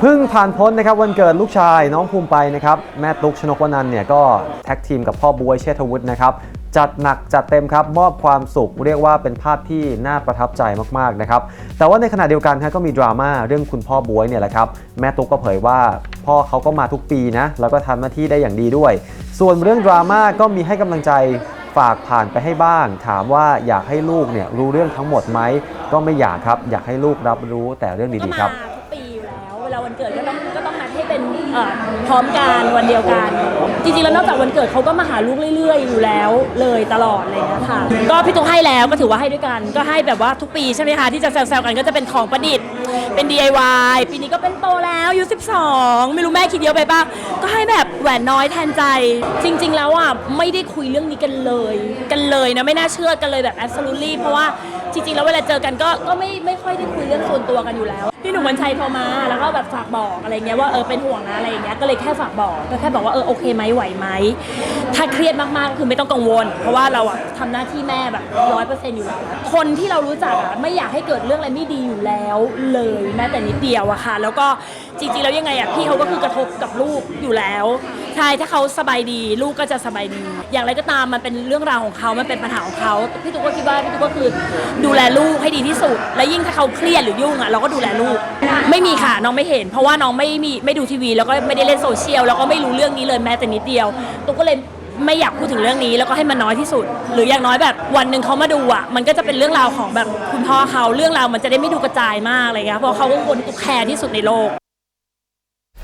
เพิ่งผ่านพ้นนะครับวันเกิดลูกชายน้องภูมิไปนะครับแม่ตุ๊กชนกวนันเนี่ยก็แท็กทีมกับพ่อบวยเชษฐวุฒินะครับจัดหนักจัดเต็มครับมอบความสุขเรียกว่าเป็นภาพที่น่าประทับใจมากๆนะครับแต่ว่าในขณะเดียวกันฮะก็มีดราม่าเรื่องคุณพ่อบวยเนี่ยแหละครับแม่ตุ๊กก็เผยว่าพ่อเขาก็มาทุกปีนะแล้วก็ทำหน้าที่ได้อย่างดีด้วย ส่วนเรื่องดราม่าก็มีให้กำลังใจฝากผ่านไปให้บ้าง ถามว่าอยากให้ลูกเนี่ยรู้เรื่องทั้งหมดไหมก็ไม่อยากครับ อยากให้ลูกรับรู้แต่เรื่องดีๆครับ ล้วเวลาวันเกิดก็ต้องก็ต้องนัดให้เป็นเอ่อพร้อมกันวันเดียวกัน จริงๆแล้วนอกจากวันเกิดเขาก็มาหาลูกเรื่อย ๆ อยู่แล้วเลยตลอดเลยนะคะก็พี่ตุ๊กให้แล้วก็ถือว่าให้ด้วยกัน ก็ให้แบบว่าทุกปีใช่ไหมคะที่จะแซวๆกันก็จะเป็นของประดิษฐ์เป็น DIY ปีนี้ก็เป็นโตแล้วอายุ12 ไม่รู้แม่คิดเยอะไปป่ะก็ให้แบบแหวนน้อยแทนใจ จริง ๆ แล้วอะไม่ได้คุยเรื่องนี้กันเลย กันเลยนะไม่น่าเชื่อกันเลยแบบ absolutely เพราะว่า จริงๆแล้วเวลาเจอกันก็ก็ไม่ไม่ค่อยได้คุยเรื่องส่วนตัวกันอยู่แล้วพี่หนุ่มวันชัยโทรมาแล้วก็แบบฝากบอกอะไรเงี้ยว่าเออเป็นห่วงนะอะไรอย่างเงี้ยก็เลยแค่ฝากบอกก็แค่บอกว่าเออโอเคไหมไหวไหมถ้าเครียดมากๆก็คือไม่ต้องกังวล เพราะว่าเราอะทำหน้าที่แม่แบบร้อยเปอร์เซ็นต์อยู่แล้วคนที่เรารู้จักอะไม่อยากให้เกิดเรื่องอะไรไม่ดีอยู่แล้วเลยแม้แต่นิดเดียวอะค่ะ แล้วก็จริงๆแล้วยังไงอะพี่เขาก็คือกระทบกับลูกอยู่แล้ว ใช่ถ้าเขาสบายดี ลูกก็จะสบายดี อย่างไรก็ตามมันเป็นเรื่องราวของเขามันเป็นปัญหาของเขาพี่ตุ๊กก็คิดว่าพี่ตุ๊กก็คือดูแลลูกให้ดีที่สุด และยิ่งถ้าเขาเครียดหรือยุ่งอะเราก็ดูแลลูก ไม่มีค่ะน้องไม่เห็น เพราะว่าน้องไม่มีไม่ดูทีวี แล้วก็ไม่ได้เล่นโซเชียลแล้วก็ไม่รู้เรื่องนี้เลยแม้แต่นิดเดียวตุ๊กก็เลยไม่อยากพูดถึงเรื่องนี้แล้วก็ให้มันน้อยที่สุด หรืออย่างน้อยแบบวันหนึ่งเขามาดูอะมันก็จะเป็นเรื่องราวของแบบคุณพ่อเขาเรื่องราวมันจะได้ไม่ดูกระจายมากอะไรเงี้ยเพราะเขาก็คนตุ๊กแคร์ที่สุดในโลก